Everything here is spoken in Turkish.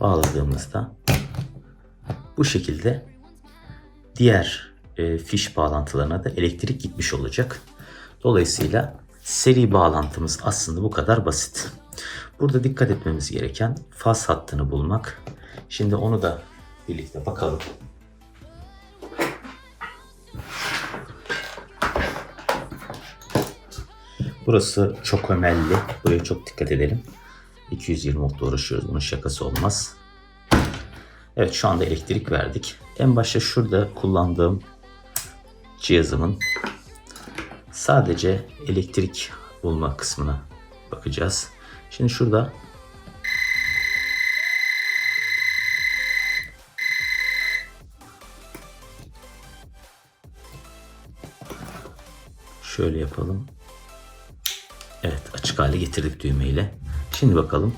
bağladığımızda bu şekilde diğer e, fiş bağlantılarına da elektrik gitmiş olacak. Dolayısıyla seri bağlantımız aslında bu kadar basit. Burada dikkat etmemiz gereken faz hattını bulmak. Şimdi onu da birlikte bakalım. Burası çok ömelli. Buraya çok dikkat edelim. 220 voltla uğraşıyoruz. Bunun şakası olmaz. Evet şu anda elektrik verdik. En başta şurada kullandığım cihazımın sadece elektrik bulma kısmına bakacağız. Şimdi şurada şöyle yapalım. Evet açık hale getirdik düğmeyle. Şimdi bakalım